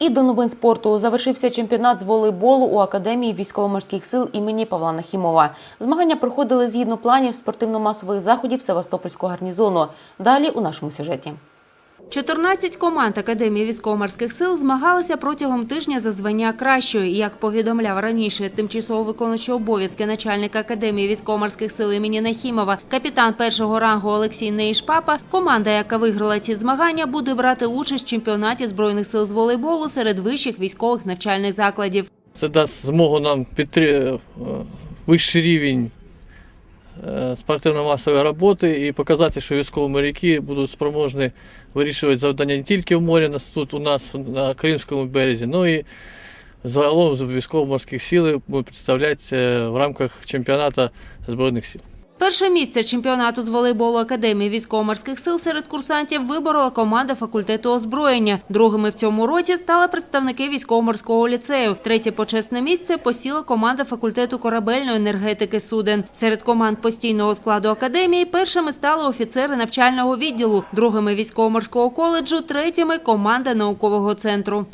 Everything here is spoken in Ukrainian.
І до новин спорту завершився чемпіонат з волейболу у академії військово-морських сил імені Павла Нахімова. Змагання проходили згідно планів спортивно-масових заходів Севастопольського гарнізону. Далі у нашому сюжеті. 14 команд Академії військово-морських сил змагалися протягом тижня за звання кращої. Як повідомляв раніше тимчасово виконуючий обов'язки начальника Академії військово-морських сил імені Нахімова, капітан першого рангу Олексій Неїшпапа, команда, яка виграла ці змагання, буде брати участь в чемпіонаті збройних сил з волейболу серед вищих військових навчальних закладів. Це дасть змогу нам піти вищий рівень е, спортивно-масової роботи і показати, що військові моряки будуть спроможні вирішувати завдання не тільки в морі, тут у нас на Кримському березі, але і загалом з військово-морських сил будуть представляти е, в рамках чемпіонату Збройних сил. Перше місце чемпіонату з волейболу Академії військово-морських сил серед курсантів виборола команда факультету озброєння. Другими в цьому році стали представники військово-морського ліцею. Третє почесне місце посіла команда факультету корабельної енергетики суден. Серед команд постійного складу академії першими стали офіцери навчального відділу, другими військово-морського коледжу, третіми команда наукового центру.